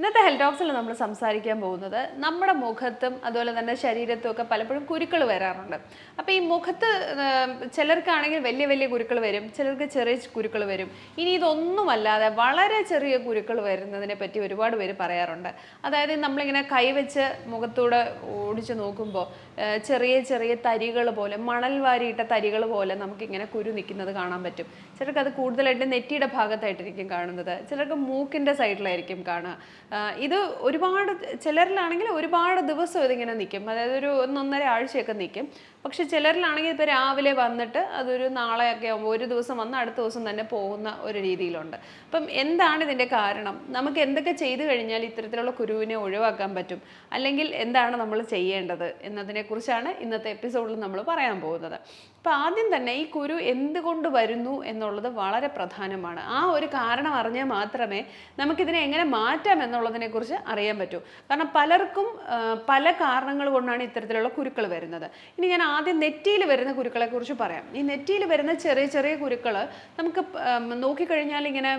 ഇന്നത്തെ ഹെൽത്ത് ടോക്സിൽ നമ്മൾ സംസാരിക്കാൻ പോകുന്നത് നമ്മുടെ മുഖത്തും അതുപോലെ തന്നെ ശരീരത്തും ഒക്കെ പലപ്പോഴും കുരുക്കൾ വരാറുണ്ട്. അപ്പോൾ ഈ മുഖത്ത് ചിലർക്കാണെങ്കിൽ വലിയ വലിയ കുരുക്കൾ വരും ചിലർക്ക് ചെറിയ കുരുക്കൾ വരും. ഇനി ഇതൊന്നുമല്ലാതെ വളരെ ചെറിയ കുരുക്കൾ വരുന്നതിനെ പറ്റി ഒരുപാട് പേര് പറയാറുണ്ട്. അതായത് നമ്മളിങ്ങനെ കൈവച്ച് മുഖത്തൂടെ ഓടിച്ച് നോക്കുമ്പോൾ ചെറിയ ചെറിയ തരികൾ പോലെ മണൽ വാരിയിട്ട തരികൾ പോലെ നമുക്കിങ്ങനെ കുരു നിൽക്കുന്നത് കാണാൻ പറ്റും. ചിലർക്ക് അത് കൂടുതലായിട്ട് നെറ്റിയുടെ ഭാഗത്തായിട്ടിരിക്കും കാണുന്നത്. ചിലർക്ക് മൂക്കിന്റെ സൈഡിലായിരിക്കും കാണുക. ഇത് ഒരുപാട് ചിലരിലാണെങ്കിൽ ഒരുപാട് ദിവസം ഇതിങ്ങനെ നിൽക്കും അതായത് ഒരു ഒന്നൊന്നര ആഴ്ചയൊക്കെ നിൽക്കും പക്ഷെ ചിലരിലാണെങ്കിൽ ഇപ്പോൾ രാവിലെ വന്നിട്ട് അതൊരു നാളെയൊക്കെ ആകുമ്പോൾ ഒരു ദിവസം വന്ന് അടുത്ത ദിവസം തന്നെ പോകുന്ന ഒരു രീതിയിലുണ്ട്. അപ്പം എന്താണ് ഇതിന്റെ കാരണം? നമുക്ക് എന്തൊക്കെ ചെയ്തു കഴിഞ്ഞാൽ ഇത്തരത്തിലുള്ള കുരുവിനെ ഒഴിവാക്കാൻ പറ്റും? അല്ലെങ്കിൽ എന്താണ് നമ്മൾ ചെയ്യേണ്ടത്? എന്നതിനെക്കുറിച്ചാണ് ഇന്നത്തെ എപ്പിസോഡിൽ നമ്മൾ പറയാൻ പോകുന്നത്. അപ്പോൾ ആദ്യം തന്നെ ഈ കുരു എന്തുകൊണ്ട് വരുന്നു എന്നുള്ളത് വളരെ പ്രധാനമാണ്. ആ ഒരു കാരണം അറിഞ്ഞാൽ മാത്രമേ നമുക്കിതിനെ എങ്ങനെ മാറ്റാം എന്നുള്ളതിനെക്കുറിച്ച് അറിയാൻ പറ്റൂ. കാരണം പലർക്കും പല കാരണങ്ങൾ കൊണ്ടാണ് ഇത്തരത്തിലുള്ള കുരുക്കൾ വരുന്നത്. ഇനി ഞാൻ ആദ്യം നെറ്റിയിൽ വരുന്ന കുരുക്കളെക്കുറിച്ച് പറയാം. ഈ നെറ്റിയിൽ വരുന്ന ചെറിയ ചെറിയ കുരുക്കൾ നമുക്ക് നോക്കിക്കഴിഞ്ഞാൽ ഇങ്ങനെ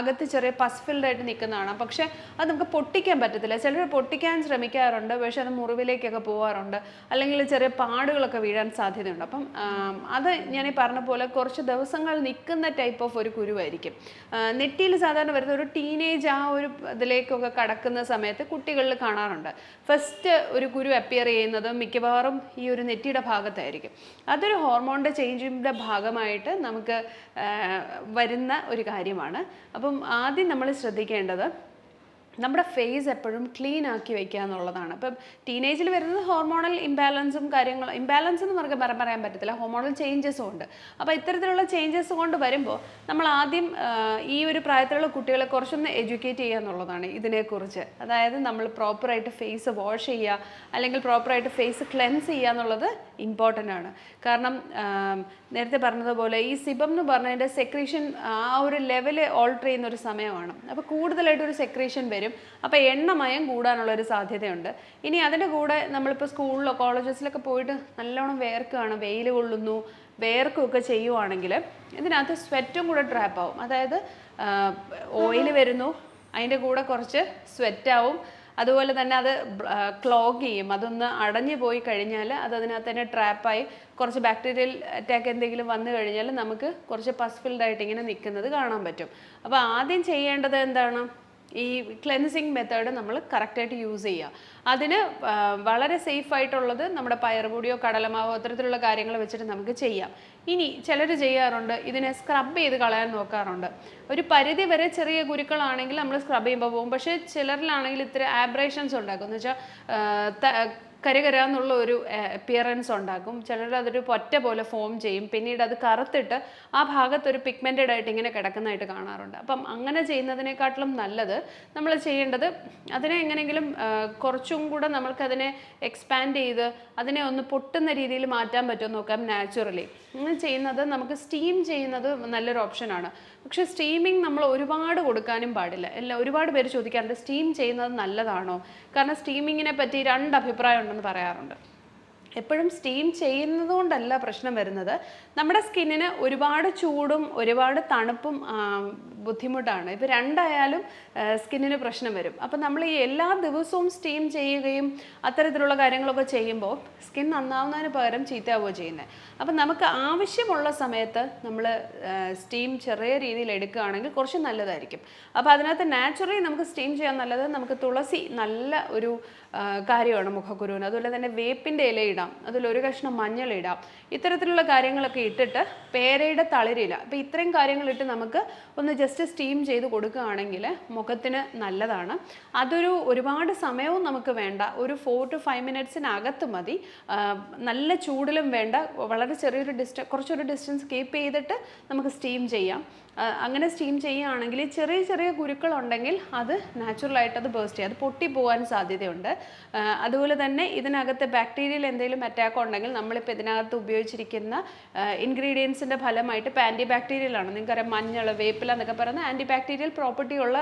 അകത്ത് ചെറിയ പസ്ഫിൽഡ് ആയിട്ട് നിൽക്കുന്നതാണ്. പക്ഷെ അത് നമുക്ക് പൊട്ടിക്കാൻ പറ്റത്തില്ല. ചിലർ പൊട്ടിക്കാൻ ശ്രമിക്കാറുണ്ട്. പക്ഷെ അത് മുറിവിലേക്കൊക്കെ പോകാറുണ്ട് അല്ലെങ്കിൽ ചെറിയ പാടുകളൊക്കെ വീഴാൻ സാധ്യതയുണ്ട്. അപ്പം അത് ഞാൻ ഈ പറഞ്ഞ പോലെ കുറച്ച് ദിവസങ്ങൾ നിൽക്കുന്ന ടൈപ്പ് ഓഫ് ഒരു കുരുവായിരിക്കും. നെറ്റിയിൽ സാധാരണ വരുന്ന ഒരു ടീനേജ് ആ ഒരു ഇതിലേക്കൊക്കെ കടക്കുന്ന സമയത്ത് കുട്ടികളിൽ കാണാറുണ്ട്. ഫസ്റ്റ് ഒരു കുരു അപ്പിയർ ചെയ്യുന്നത് മിക്കവാറും ഈ ഒരു നെറ്റിയുടെ ഭാഗത്തായിരിക്കും. അതൊരു ഹോർമോണിന്റെ ചേഞ്ചിന്റെ ഭാഗമായിട്ട് നമുക്ക് വരുന്ന ഒരു കാര്യമാണ്. അപ്പം ആദ്യം നമ്മൾ ശ്രദ്ധിക്കേണ്ടത് നമ്മുടെ ഫേസ് എപ്പോഴും ക്ലീൻ ആക്കി വയ്ക്കുക എന്നുള്ളതാണ്. അപ്പം ടീനേജിൽ വരുന്നത് ഹോർമോണൽ ഇംബാലൻസും കാര്യങ്ങളും ഇംബാലൻസ് എന്ന് നമുക്ക് പറയാൻ പറയാൻ പറ്റത്തില്ല. ഹോർമോണൽ ചേഞ്ചസും ഉണ്ട്. അപ്പോൾ ഇത്തരത്തിലുള്ള ചേഞ്ചസ് കൊണ്ട് വരുമ്പോൾ നമ്മൾ ആദ്യം ഈ ഒരു പ്രായത്തിലുള്ള കുട്ടികളെ കുറച്ചൊന്ന് എഡ്യൂക്കേറ്റ് ചെയ്യുക എന്നുള്ളതാണ് ഇതിനെക്കുറിച്ച്. അതായത് നമ്മൾ പ്രോപ്പറായിട്ട് ഫേസ് വാഷ് ചെയ്യുക അല്ലെങ്കിൽ പ്രോപ്പറായിട്ട് ഫേസ് ക്ലെൻസ് ചെയ്യുക എന്നുള്ളത് ഇമ്പോർട്ടന്റ് ആണ്. കാരണം നേരത്തെ പറഞ്ഞതുപോലെ ഈ സിബം എന്ന് പറഞ്ഞതിന്റെ സെക്രീഷൻ ആ ഒരു ലെവൽ ഓൾട്ടർ ചെയ്യുന്ന ഒരു സമയമാണ്. അപ്പോൾ കൂടുതലായിട്ട് ഒരു സെക്രീഷൻ വരും. അപ്പോൾ എണ്ണമയം കൂടാനുള്ളൊരു സാധ്യതയുണ്ട്. ഇനി അതിന്റെ കൂടെ നമ്മളിപ്പോൾ സ്കൂളിലോ കോളേജസിലൊക്കെ പോയിട്ട് നല്ലോണം വേർക്കുകയാണ് വെയിൽ കൊള്ളുന്നു വേർക്കുമൊക്കെ ചെയ്യുവാണെങ്കിൽ ഇതിനകത്ത് സ്വെറ്റും കൂടെ ട്രാപ്പ് ആവും. അതായത് ഓയിൽ വരുന്നു അതിന്റെ കൂടെ കുറച്ച് സ്വെറ്റാവും അതുപോലെ തന്നെ അത് ക്ലോഗ് ചെയ്യും. അതൊന്ന് അടഞ്ഞു പോയി കഴിഞ്ഞാൽ അത് അതിനകത്ത് തന്നെ ട്രാപ്പായി കുറച്ച് ബാക്ടീരിയൽ അറ്റാക്ക് എന്തെങ്കിലും വന്നു കഴിഞ്ഞാൽ നമുക്ക് കുറച്ച് പസ്ഫിൽഡായിട്ട് ഇങ്ങനെ നിൽക്കുന്നത് കാണാൻ പറ്റും. അപ്പോൾ ആദ്യം ചെയ്യേണ്ടത് എന്താണ്? ഈ ക്ലെൻസിങ് മെത്തേഡ് നമ്മൾ കറക്റ്റായിട്ട് യൂസ് ചെയ്യുക അതിന് വളരെ സേഫ് ആയിട്ടുള്ളത് നമ്മുടെ പയറുപൊടിയോ കടലമാവോ അത്തരത്തിലുള്ള കാര്യങ്ങൾ വെച്ചിട്ട് നമുക്ക് ചെയ്യാം. ഇനി ചിലർ ചെയ്യാറുണ്ട് ഇതിനെ സ്ക്രബ് ചെയ്ത് കളയാൻ നോക്കാറുണ്ട്. ഒരു പരിധി വരെ ചെറിയ ഗുരുക്കളാണെങ്കിൽ നമ്മൾ സ്ക്രബ് ചെയ്യുമ്പോൾ പോകും പക്ഷേ ചിലരിലാണെങ്കിൽ ഇത്ര ആബ്രേഷൻസ് ഉണ്ടാക്കും. എന്ന് വെച്ചാൽ കരകരാന്നുള്ള ഒരു അപ്പിയറൻസ് ഉണ്ടാക്കും. ചിലർ അതൊരു പൊറ്റ പോലെ ഫോം ചെയ്യും. പിന്നീട് അത് കറുത്തിട്ട് ആ ഭാഗത്ത് ഒരു പിഗ്മെന്റഡ് ആയിട്ട് ഇങ്ങനെ കിടക്കുന്നതായിട്ട് കാണാറുണ്ട്. അപ്പം അങ്ങനെ ചെയ്യുന്നതിനെക്കാട്ടിലും നല്ലത് നമ്മൾ ചെയ്യേണ്ടത് അതിനെ എങ്ങനെയെങ്കിലും കുറച്ചും കൂടെ നമ്മൾക്കതിനെ എക്സ്പാൻഡ് ചെയ്ത് അതിനെ ഒന്ന് പൊട്ടുന്ന രീതിയിൽ മാറ്റാൻ പറ്റുമോ നോക്കാം നാച്ചുറലി അങ്ങനെ ചെയ്യുന്നത് നമുക്ക് സ്റ്റീം ചെയ്യുന്നത് നല്ലൊരു ഓപ്ഷനാണ് പക്ഷെ സ്റ്റീമിങ് നമ്മൾ ഒരുപാട് കൊടുക്കാനും പാടില്ല. എല്ലാം ഒരുപാട് പേര് ചോദിക്കാറുണ്ട് സ്റ്റീം ചെയ്യുന്നത് നല്ലതാണോ? കാരണം സ്റ്റീമിങ്ങിനെ പറ്റി രണ്ട് അഭിപ്രായം ഉണ്ടെന്ന് പറയാറുണ്ട്. എപ്പോഴും സ്റ്റീം ചെയ്യുന്നത് കൊണ്ടല്ല പ്രശ്നം വരുന്നത്. നമ്മുടെ സ്കിന്നിന് ഒരുപാട് ചൂടും ഒരുപാട് തണുപ്പും ബുദ്ധിമുട്ടാണ്. ഇപ്പോൾ രണ്ടായാലും സ്കിന്നിന് പ്രശ്നം വരും. അപ്പം നമ്മൾ ഈ എല്ലാ ദിവസവും സ്റ്റീം ചെയ്യുകയും അത്തരത്തിലുള്ള കാര്യങ്ങളൊക്കെ ചെയ്യുമ്പോൾ സ്കിൻ നന്നാവുന്നതിന് പകരം ചീത്തയാവുകയോ ചെയ്യുന്നത് അപ്പം നമുക്ക് ആവശ്യമുള്ള സമയത്ത് നമ്മൾ സ്റ്റീം ചെറിയ രീതിയിൽ എടുക്കുകയാണെങ്കിൽ കുറച്ച് നല്ലതായിരിക്കും. അപ്പോൾ അതിനകത്ത് നാച്ചുറലി നമുക്ക് സ്റ്റീം ചെയ്യാൻ നല്ലത് നമുക്ക് തുളസി നല്ല ഒരു കാര്യമാണ് മുഖക്കുരുവിന്. അതുപോലെ തന്നെ വേപ്പിന്റെ ഇല ഇടാം അതിലൊരു കഷ്ണം മഞ്ഞൾ ഇടാം. ഇത്തരത്തിലുള്ള കാര്യങ്ങളൊക്കെ ഇട്ടിട്ട് പേരയുടെ തളിരില. അപ്പോൾ ഇത്രയും കാര്യങ്ങളിട്ട് നമുക്ക് ഒന്ന് ജസ്റ്റ് സ്റ്റീം ചെയ്ത് കൊടുക്കുകയാണെങ്കിൽ മുഖത്തിന് നല്ലതാണ്. അതൊരു ഒരുപാട് സമയവും നമുക്ക് വേണ്ട. ഒരു ഫോർ ടു ഫൈവ് മിനിറ്റ്സിനകത്ത് മതി. നല്ല ചൂടിലും വേണ്ട. വളരെ ചെറിയൊരു ഡിസ്റ്റൻസ് കുറച്ചൊരു ഡിസ്റ്റൻസ് കീപ്പ് ചെയ്തിട്ട് നമുക്ക് സ്റ്റീം ചെയ്യാം. അങ്ങനെ സ്റ്റീം ചെയ്യുകയാണെങ്കിൽ ചെറിയ ചെറിയ കുരുക്കളുണ്ടെങ്കിൽ അത് നാച്ചുറലായിട്ട് അത് ബേസ്റ്റ് ചെയ്യും. അത് പൊട്ടി പോകാൻ സാധ്യതയുണ്ട്. അതുപോലെ തന്നെ ഇതിനകത്ത് ബാക്ടീരിയൽ എന്തെങ്കിലും അറ്റാക്ക് ഉണ്ടെങ്കിൽ നമ്മളിപ്പോൾ ഇതിനകത്ത് ഉപയോഗിച്ചിരിക്കുന്ന ഇൻഗ്രീഡിയൻസിന്റെ ഫലമായിട്ട് ഇപ്പോൾ ആന്റി ബാക്ടീരിയലാണ് നിങ്ങൾക്കറിയാം മഞ്ഞൾ വേപ്പില എന്നൊക്കെ പറയുന്ന ആന്റി ബാക്ടീരിയൽ പ്രോപ്പർട്ടി ഉള്ള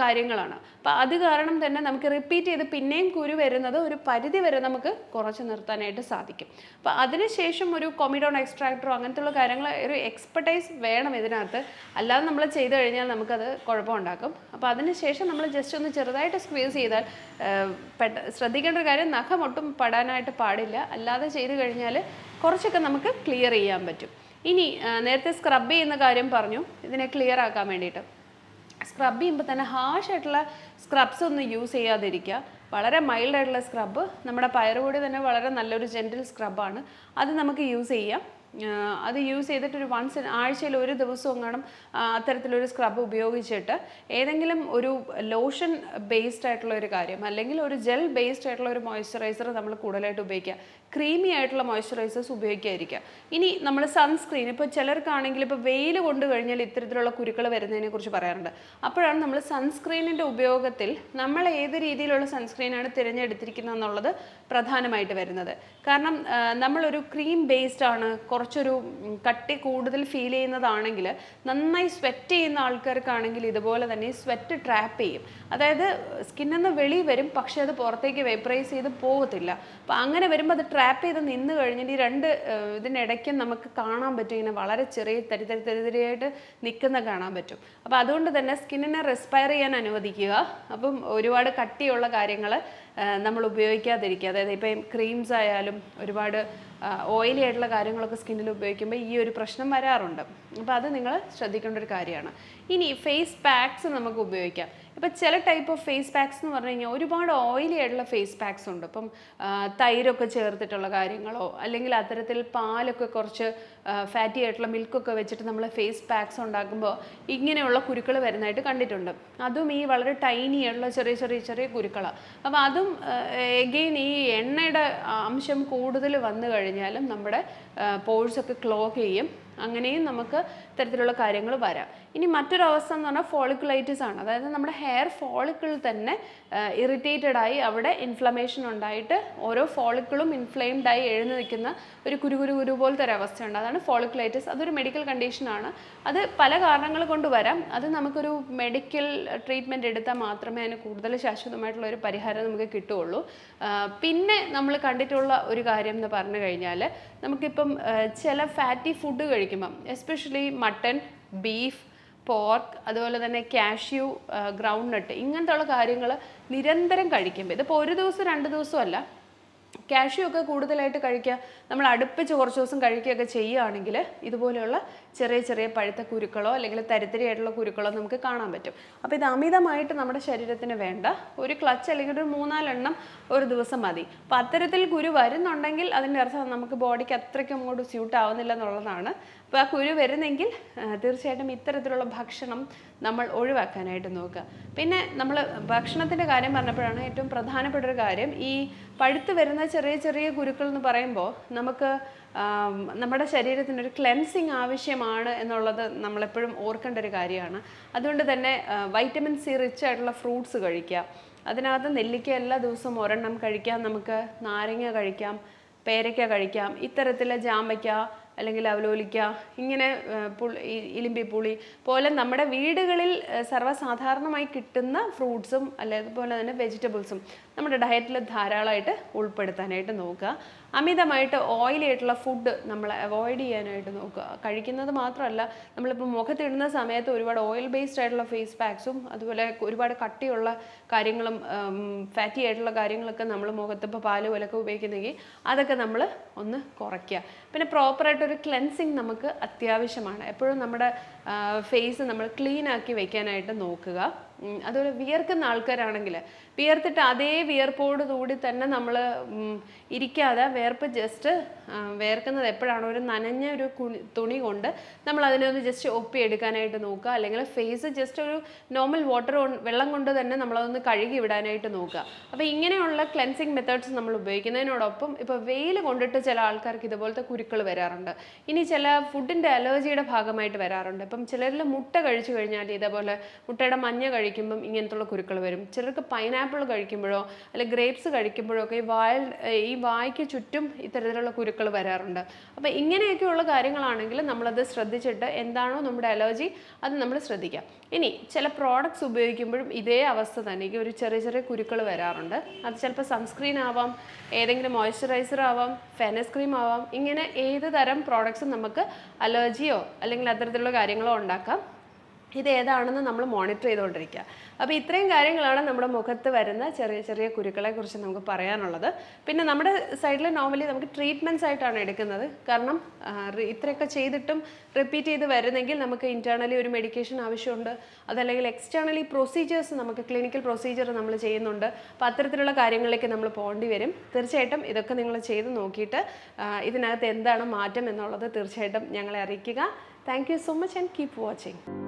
കാര്യങ്ങളാണ്. അപ്പോൾ അത് കാരണം തന്നെ നമുക്ക് റിപ്പീറ്റ് ചെയ്ത് പിന്നെയും കുരു വരുന്നത് ഒരു പരിധി വരെ നമുക്ക് കുറച്ച് നിർത്താനായിട്ട് സാധിക്കും. അപ്പോൾ അതിനുശേഷം ഒരു കൊമിഡോൺ എക്സ്ട്രാക്ടറോ അങ്ങനത്തെയുള്ള കാര്യങ്ങൾ ഒരു എക്സ്പെർട്ടൈസ് വേണം ഇതിനകത്ത്. അല്ലാതെ നമ്മൾ ചെയ്ത് കഴിഞ്ഞാൽ നമുക്കത് കുഴപ്പമുണ്ടാക്കും. അപ്പോൾ അതിന് ശേഷം നമ്മൾ ജസ്റ്റ് ഒന്ന് ചെറുതായിട്ട് സ്ക്വീസ് ചെയ്താൽ പെട്ട ശ്രദ്ധിക്കേണ്ട ഒരു കാര്യം നഖം ഒട്ടും പടാനായിട്ട് പാടില്ല. അല്ലാതെ ചെയ്ത് കഴിഞ്ഞാൽ കുറച്ചൊക്കെ നമുക്ക് ക്ലിയർ ചെയ്യാൻ പറ്റും. ഇനി നേരത്തെ സ്ക്രബ് ചെയ്യുന്ന കാര്യം പറഞ്ഞു. ഇതിനെ ക്ലിയർ ആക്കാൻ വേണ്ടിയിട്ട്. സ്ക്രബ് ചെയ്യുമ്പോൾ തന്നെ ഹാഷ് ആയിട്ടുള്ള സ്ക്രബ്സ് ഒന്നും യൂസ് ചെയ്യാതിരിക്കുക. വളരെ മൈൽഡായിട്ടുള്ള സ്ക്രബ്ബ് നമ്മുടെ പയറുപൊടി തന്നെ വളരെ നല്ലൊരു ജെന്റിൽ സ്ക്രബാണ് അത് നമുക്ക് യൂസ് ചെയ്യാം. അത് യൂസ് ചെയ്തിട്ട് ഒരു വൺസ് ആഴ്ചയിൽ ഒരു ദിവസവും കാണും അത്തരത്തിലൊരു സ്ക്രബ് ഉപയോഗിച്ചിട്ട് ഏതെങ്കിലും ഒരു ലോഷൻ ബേസ്ഡ് ആയിട്ടുള്ള ഒരു കാര്യം അല്ലെങ്കിൽ ഒരു ജെൽ ബേസ്ഡ് ആയിട്ടുള്ള ഒരു മോയ്സ്ചറൈസർ നമ്മൾ കൂടുതലായിട്ട് ഉപയോഗിക്കുക. ക്രീമി ആയിട്ടുള്ള മോയ്സ്ചറൈസേഴ്സ് ഉപയോഗിക്കാതിരിക്കുക. ഇനി നമ്മൾ സൺസ്ക്രീൻ ഇപ്പോൾ ചിലർക്കാണെങ്കിൽ ഇപ്പോൾ വെയിൽ കൊണ്ട് കഴിഞ്ഞാൽ ഇത്തരത്തിലുള്ള കുരുക്കൾ വരുന്നതിനെ കുറിച്ച് പറയാറുണ്ട്. അപ്പോഴാണ് നമ്മൾ സൺസ്ക്രീനിന്റെ ഉപയോഗത്തിൽ നമ്മൾ ഏത് രീതിയിലുള്ള സൺസ്ക്രീനാണ് തിരഞ്ഞെടുത്തിരിക്കുന്നത് എന്നുള്ളത് പ്രധാനമായിട്ട് വരുന്നത്. കാരണം നമ്മളൊരു ക്രീം ബേസ്ഡ് ആണ് കുറച്ചൊരു കട്ടി കൂടുതൽ ഫീൽ ചെയ്യുന്നതാണെങ്കിൽ നന്നായി സ്വെറ്റ് ചെയ്യുന്ന ആൾക്കാർക്കാണെങ്കിൽ ഇതുപോലെ തന്നെ സ്വെറ്റ് ട്രാപ്പ് ചെയ്യും. അതായത് സ്കിന്നിൽ നിന്ന് വെളി വരും പക്ഷേ അത് പുറത്തേക്ക് വേപ്പറൈസ് ചെയ്ത് പോകത്തില്ല. അപ്പോൾ അങ്ങനെ വരുമ്പോൾ അത് ട്രാപ്പ് ചെയ്ത് നിന്ന് കഴിഞ്ഞിട്ട് ഈ രണ്ട് ഇതിനിടയ്ക്ക് നമുക്ക് കാണാൻ പറ്റും. ഇങ്ങനെ വളരെ ചെറിയ തരി തരി തരി തരിയായിട്ട് നിൽക്കുന്ന കാണാൻ പറ്റും. അപ്പോൾ അതുകൊണ്ട് തന്നെ സ്കിന്നിനെ റെസ്പയർ ചെയ്യാൻ അനുവദിക്കുക. അപ്പം ഒരുപാട് കട്ടിയുള്ള കാര്യങ്ങൾ നമ്മൾ ഉപയോഗിക്കാതിരിക്കുക. അതായത് ഇപ്പം ക്രീംസ് ആയാലും ഒരുപാട് ഓയിലി ആയിട്ടുള്ള കാര്യങ്ങളൊക്കെ സ്കിന്നിൽ ഉപയോഗിക്കുമ്പോൾ ഈ ഒരു പ്രശ്നം വരാറുണ്ട്. അപ്പോൾ അത് നിങ്ങൾ ശ്രദ്ധിക്കേണ്ട ഒരു കാര്യമാണ്. ഇനി ഫേസ് പാക്സ് നമുക്ക് ഉപയോഗിക്കാം. ഇപ്പം ചില ടൈപ്പ് ഓഫ് ഫേസ് പാക്സ് എന്ന് പറഞ്ഞു കഴിഞ്ഞാൽ ഒരുപാട് ഓയിലി ആയിട്ടുള്ള ഫേസ് പാക്സ് ഉണ്ട്. ഇപ്പം തൈരൊക്കെ ചേർത്തിട്ടുള്ള കാര്യങ്ങളോ അല്ലെങ്കിൽ അത്തരത്തിൽ പാലൊക്കെ കുറച്ച് ഫാറ്റി ആയിട്ടുള്ള മിൽക്കൊക്കെ വെച്ചിട്ട് നമ്മൾ ഫേസ് പാക്സ് ഉണ്ടാക്കുമ്പോൾ ഇങ്ങനെയുള്ള കുരുക്കൾ വരുന്നതായിട്ട് കണ്ടിട്ടുണ്ട്. അതും ഈ വളരെ ടൈനി ആയിട്ടുള്ള ചെറിയ ചെറിയ ചെറിയ കുരുക്കളാണ് അപ്പം അതും എഗെയിൻ ഈ എണ്ണയുടെ അംശം കൂടുതൽ വന്നു കഴിഞ്ഞാലും നമ്മുടെ പോഴ്സൊക്കെ ക്ലോഗ് ചെയ്യും. അങ്ങനെയും നമുക്ക് ഇത്തരത്തിലുള്ള കാര്യങ്ങൾ വരാം. ഇനി മറ്റൊരു അവസ്ഥ എന്ന് പറഞ്ഞാൽ ഫോളിക്കുലൈറ്റിസ് ആണ്. അതായത് നമ്മുടെ ഹെയർ ഫോളിക്കിൾ തന്നെ ഇറിറ്റേറ്റഡ് ആയി അവിടെ ഇൻഫ്ലമേഷൻ ഉണ്ടായിട്ട് ഓരോ ഫോളിക്കിളും ഇൻഫ്ലെയിംഡ് ആയി എഴുന്നു നിൽക്കുന്ന ഒരു കുരു കുരു പോലത്തെ ഒരു അവസ്ഥയുണ്ട്. അതാണ് ഫോളിക്കുലൈറ്റിസ് അതൊരു മെഡിക്കൽ കണ്ടീഷനാണ് അത് പല കാരണങ്ങൾ കൊണ്ട് വരാം. അത് നമുക്കൊരു മെഡിക്കൽ ട്രീറ്റ്മെന്റ് എടുത്താൽ മാത്രമേ അതിന് കൂടുതൽ ശാശ്വതമായിട്ടുള്ള ഒരു പരിഹാരം നമുക്ക് കിട്ടുകയുള്ളൂ. പിന്നെ നമ്മൾ കണ്ടിട്ടുള്ള ഒരു കാര്യം എന്ന് പറഞ്ഞു കഴിഞ്ഞാൽ നമുക്കിപ്പം ചില ഫാറ്റി ഫുഡ് കഴിക്കുമ്പം. എസ്പെഷ്യലി മട്ടൺ ബീഫ് പോർക്ക് അതുപോലെ തന്നെ കാഷ്യൂ ഗ്രൗണ്ട് നട്ട് ഇങ്ങനത്തെ ഉള്ള കാര്യങ്ങൾ നിരന്തരം കഴിക്കുമ്പോൾ ഇതിപ്പോൾ ഒരു ദിവസം രണ്ട് ദിവസമല്ല കാഷ്യൂ ഒക്കെ കൂടുതലായിട്ട് കഴിക്കുക. നമ്മൾ അടുപ്പിച്ച് കുറച്ച് ദിവസം കഴിക്കുകയൊക്കെ ചെയ്യുകയാണെങ്കിൽ ഇതുപോലെയുള്ള ചെറിയ ചെറിയ പഴുത്ത കുരുക്കളോ അല്ലെങ്കിൽ തരിത്തരിയായിട്ടുള്ള കുരുക്കളോ നമുക്ക് കാണാൻ പറ്റും. അപ്പോൾ ഇത് അമിതമായിട്ട് നമ്മുടെ ശരീരത്തിന് വേണ്ട ഒരു ക്ലച്ച് അല്ലെങ്കിൽ ഒരു മൂന്നാലെണ്ണം ഒരു ദിവസം മതി. അപ്പോൾ അത്തരത്തിൽ കുരു വരുന്നുണ്ടെങ്കിൽ അതിന്റെ അർത്ഥം നമുക്ക് ബോഡിക്ക് അത്രയ്ക്കും അങ്ങോട്ട് സ്യൂട്ട് ആവുന്നില്ല എന്നുള്ളതാണ്. അപ്പോൾ ആ കുരു വരുന്നെങ്കിൽ തീർച്ചയായിട്ടും ഇത്തരത്തിലുള്ള ഭക്ഷണം നമ്മൾ ഒഴിവാക്കാനായിട്ട് നോക്കുക. പിന്നെ നമ്മൾ ഭക്ഷണത്തിന്റെ കാര്യം പറഞ്ഞപ്പോഴാണ് ഏറ്റവും പ്രധാനപ്പെട്ട ഒരു കാര്യം. ഈ പഴുത്ത് വരുന്ന ചെറിയ ചെറിയ കുരുക്കൾ എന്ന് പറയുമ്പോൾ നമുക്ക് നമ്മുടെ ശരീരത്തിന് ഒരു ക്ലെൻസിങ് ആവശ്യമാണ് എന്നുള്ളത് നമ്മളെപ്പോഴും ഓർക്കേണ്ട ഒരു കാര്യമാണ്. അതുകൊണ്ട് തന്നെ വൈറ്റമിൻ സി റിച്ച് ആയിട്ടുള്ള ഫ്രൂട്ട്സ് കഴിക്കുക. അതിനകത്ത് നെല്ലിക്ക എല്ലാ ദിവസവും ഒരെണ്ണം കഴിക്കാം. നമുക്ക് നാരങ്ങ കഴിക്കാം പേരയ്ക്ക കഴിക്കാം ഇത്തരത്തിലെ ജാമ്പയ്ക്ക അല്ലെങ്കിൽ അവലോലിക്ക ഇങ്ങനെ ഇലിമ്പി പുളി പോലെ നമ്മുടെ വീടുകളിൽ സർവസാധാരണമായി കിട്ടുന്ന ഫ്രൂട്ട്സും അതുപോലെ തന്നെ വെജിറ്റബിൾസും നമ്മുടെ ഡയറ്റിൽ ധാരാളമായിട്ട് ഉൾപ്പെടുത്താനായിട്ട് നോക്കുക. അമിതമായിട്ട് ഓയിലി ആയിട്ടുള്ള ഫുഡ് നമ്മൾ അവോയ്ഡ് ചെയ്യാനായിട്ട് നോക്കുക. കഴിക്കുന്നത് മാത്രമല്ല നമ്മളിപ്പോൾ മുഖത്തിടുന്ന സമയത്ത് ഒരുപാട് ഓയിൽ ബേസ്ഡ് ആയിട്ടുള്ള ഫേസ് പാക്സും അതുപോലെ ഒരുപാട് കട്ടിയുള്ള കാര്യങ്ങളും ഫാറ്റി ആയിട്ടുള്ള കാര്യങ്ങളൊക്കെ നമ്മൾ മുഖത്ത് ഇപ്പോൾ പാൽ പോലൊക്കെ ഉപയോഗിക്കുന്നെങ്കിൽ അതൊക്കെ നമ്മൾ ഒന്ന് കുറയ്ക്കുക. പിന്നെ പ്രോപ്പറായിട്ടൊരു ക്ലെൻസിങ് നമുക്ക് അത്യാവശ്യമാണ്. എപ്പോഴും നമ്മുടെ ഫേസ് നമ്മൾ ക്ലീൻ ആക്കി വെക്കാനായിട്ട് നോക്കുക. അതുപോലെ വിയർക്കുന്ന ആൾക്കാരാണെങ്കിൽ വിയർത്തിട്ട് അതേ വിയർപ്പോട് കൂടി തന്നെ നമ്മൾ ഇരിക്കാതെ വിയർപ്പ് ജസ്റ്റ് വിയർക്കുന്നത് എപ്പോഴാണോ ഒരു നനഞ്ഞ ഒരു തുണി കൊണ്ട് നമ്മൾ അതിനെ ഒന്ന് ജസ്റ്റ് ഒപ്പി എടുക്കാനായിട്ട് നോക്കുക. അല്ലെങ്കിൽ ഫേസ് ജസ്റ്റ് ഒരു നോർമൽ വാട്ടർ വെള്ളം കൊണ്ട് തന്നെ നമ്മളതൊന്ന് കഴുകി വിടാനായിട്ട് നോക്കുക. അപ്പോൾ ഇങ്ങനെയുള്ള ക്ലെൻസിങ് മെത്തേഡ്സ് നമ്മൾ ഉപയോഗിക്കുന്നതിനോടൊപ്പം ഇപ്പോൾ വെയിൽ കൊണ്ടിട്ട് ചില ആൾക്കാർക്ക് ഇതുപോലത്തെ കുരുക്കൾ വരാറുണ്ട്. ഇനി ചില ഫുഡിന്റെ അലർജിയുടെ ഭാഗമായിട്ട് വരാറുണ്ട്. ഇപ്പം ചിലരിൽ മുട്ട കഴിച്ചു കഴിഞ്ഞാൽ ഇതേപോലെ മുട്ടയുടെ മഞ്ഞ കഴിക്കും കഴിക്കുമ്പം ഇങ്ങനത്തുള്ള കുരുക്കൾ വരും. ചിലർക്ക് പൈനാപ്പിൾ കഴിക്കുമ്പോഴോ അല്ലെങ്കിൽ ഗ്രേപ്സ് കഴിക്കുമ്പോഴോ ഒക്കെ ഈ വായ ഈ വായ്ക്ക് ചുറ്റും ഇത്തരത്തിലുള്ള കുരുക്കൾ വരാറുണ്ട്. അപ്പം ഇങ്ങനെയൊക്കെയുള്ള കാര്യങ്ങളാണെങ്കിൽ നമ്മളത് ശ്രദ്ധിച്ചിട്ട് എന്താണോ നമ്മുടെ അലർജി അത് നമ്മൾ ശ്രദ്ധിക്കാം. ഇനി ചില പ്രോഡക്ട്സ് ഉപയോഗിക്കുമ്പോഴും ഇതേ അവസ്ഥ തന്നെ. ഒരു ചെറിയ ചെറിയ കുരുക്കൾ വരാറുണ്ട്. അത് ചിലപ്പോൾ സൺസ്ക്രീൻ ആവാം ഏതെങ്കിലും മോയ്സ്ചറൈസർ ആവാം ഫെനസ് ക്രീം ആവാം. ഇങ്ങനെ ഏത് തരം പ്രോഡക്ട്സും നമുക്ക് അലർജിയോ അല്ലെങ്കിൽ അത്തരത്തിലുള്ള കാര്യങ്ങളോ ഉണ്ടാക്കാം. ഇത് ഏതാണെന്ന് നമ്മൾ മോണിറ്റർ ചെയ്തുകൊണ്ടിരിക്കുക. അപ്പോൾ ഇത്രയും കാര്യങ്ങളാണ് നമ്മുടെ മുഖത്ത് വരുന്ന ചെറിയ ചെറിയ കുരുക്കളെ കുറിച്ച് നമുക്ക് പറയാനുള്ളത്. പിന്നെ നമ്മുടെ സൈഡിൽ നോർമലി നമുക്ക് ട്രീറ്റ്മെന്റ്സ് ആയിട്ടാണ് എടുക്കുന്നത്. കാരണം ഇത്രയൊക്കെ ചെയ്തിട്ടും റിപ്പീറ്റ് ചെയ്ത് വരുന്നെങ്കിൽ നമുക്ക് ഇന്റേർണലി ഒരു മെഡിക്കേഷൻ ആവശ്യമുണ്ട്. അതല്ലെങ്കിൽ എക്സ്റ്റേണലി പ്രൊസീജിയേഴ്സ് നമുക്ക് ക്ലിനിക്കൽ പ്രൊസീജിയർ നമ്മൾ ചെയ്യുന്നുണ്ട്. അപ്പോൾ അത്തരത്തിലുള്ള കാര്യങ്ങളിലേക്ക് നമ്മൾ പോകേണ്ടി വരും. തീർച്ചയായിട്ടും ഇതൊക്കെ നിങ്ങൾ ചെയ്ത് നോക്കിയിട്ട് ഇതിനകത്ത് എന്താണ് മാറ്റം എന്നുള്ളത് തീർച്ചയായിട്ടും ഞങ്ങളെ അറിയിക്കുക. Thank you so much and keep watching.